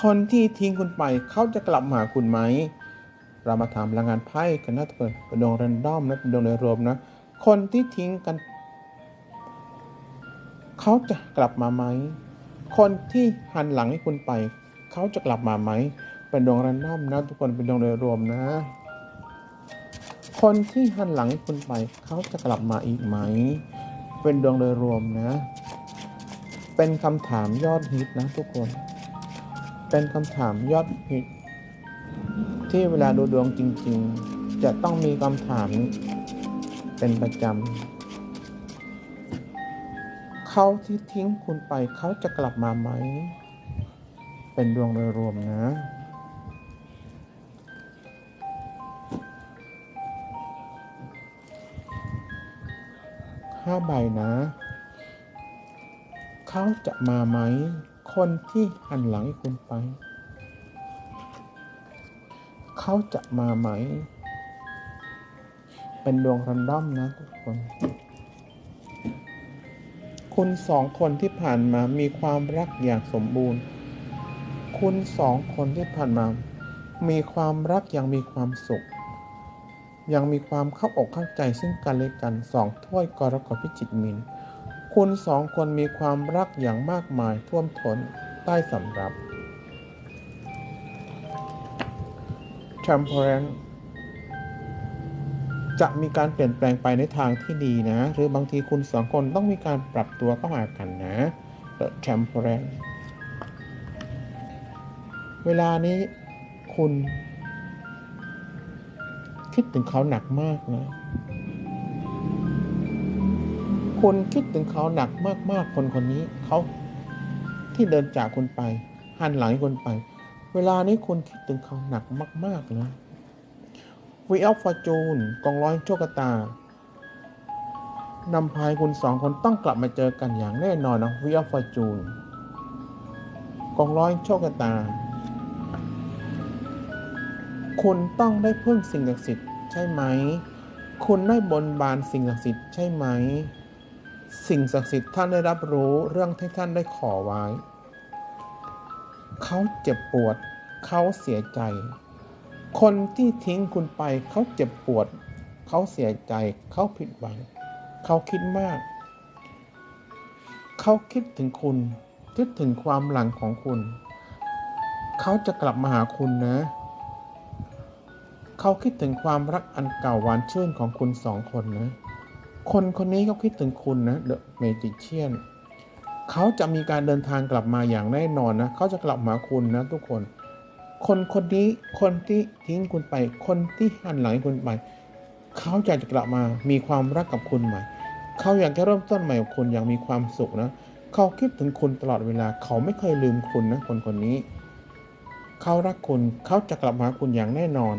คนที่ทิ้งคุณไปเขาจะกลับมาหาคุณไหม เรามาทำพลังงานไพ่กันนะทุกคนเป็นดวงแรนดอมนะเป็นดวงโดยรวมนะ คนที่ทิ้งกันเขาจะกลับมาไหม คนที่หันหลังให้คุณไปเขาจะกลับมาไหม เป็นดวงแรนดอมนะ ทุกคนเป็นดวงโดยรวมนะ คนที่หันหลังให้คุณไปเขาจะกลับมาอีกไหม เป็นดวงโดยรวมนะ เป็นคำถามยอดฮิตนะทุกคน เป็นคำถามยอดฮิตที่เวลาดูดวงจริง ๆ จะต้องมีคำถามเป็นประจำเขาที่ทิ้งคุณไปเขาจะกลับมาไหม เป็นดวงโดยรวมนะ ห้าใบนะ เขาจะมาไหม คนที่หันหลังคุณไป เขาจะมาไหม เป็นดวงรันดอมนะทุกคน คุณสองคนที่ผ่านมามีความรักอย่างสมบูรณ์ คุณสองคนที่ผ่านมา มีความรักอย่างมีความสุข ยังมีความเข้าอกเข้าใจซึ่งกันและกันสองถ้วยกรกฎพิจิตรมิน คุณสองคนมีความรักอย่างมากมายท่วมท้นใต้สำรับ temperance จะมีการเปลี่ยนแปลงไปในทางที่ดีนะ หรือบางทีคุณสองคนต้องมีการปรับตัวเข้าหากันนะ The temperance เวลานี้คุณ คิดถึงเขาหนักมากนะ คุณคิดถึงเขาหนักมากๆ คนคนนี้เขาที่เดินจากคุณไป หันหลังให้คุณไป เวลานี้คุณคิดถึงเขาหนักมากๆนะ We of Fortune กองร้อยโชคตานำพายคุณสองคนต้องกลับมาเจอกันอย่างแน่นอนนะ We of Fortune กองร้อยโชคตา คุณต้องได้พึ่งสิ่งศักดิ์สิทธิ์ใช่ไหม คุณได้บนบานสิ่งศักดิ์สิทธิ์ใช่ไหม สิ่งศักดิ์สิทธิ์ท่านได้รับรู้เรื่องที่ท่านได้ขอไว้ เขาเจ็บปวด เขาเสียใจ คนที่ทิ้งคุณไป เขาเจ็บปวด เขาเสียใจ เขาผิดหวัง เขาคิดมาก เขาคิดถึงคุณ คิดถึงความหลังของคุณ เขาจะกลับมาหาคุณนะ เขาคิดถึงความรักอันเก่าหวานชื่นของคุณสองคนนะ คนคนนี้เขาคิดถึงคุณนะเมจิเชียนเขาจะมีการเดินทางกลับมาอย่างแน่นอนนะเขาจะกลับมาคุณนะทุกคน คนคนนี้คนที่ทิ้งคุณไป คนที่หันหลังให้คุณไปเขาอยากจะกลับมามีความรักกับคุณใหม่เขาอยากจะเริ่มต้นใหม่กับคุณอย่างมีความสุขนะเขาคิดถึงคุณตลอดเวลา เขาไม่เคยลืมคุณนะคนคนนี้ เขารักคุณเขาจะกลับมาคุณอย่างแน่นอน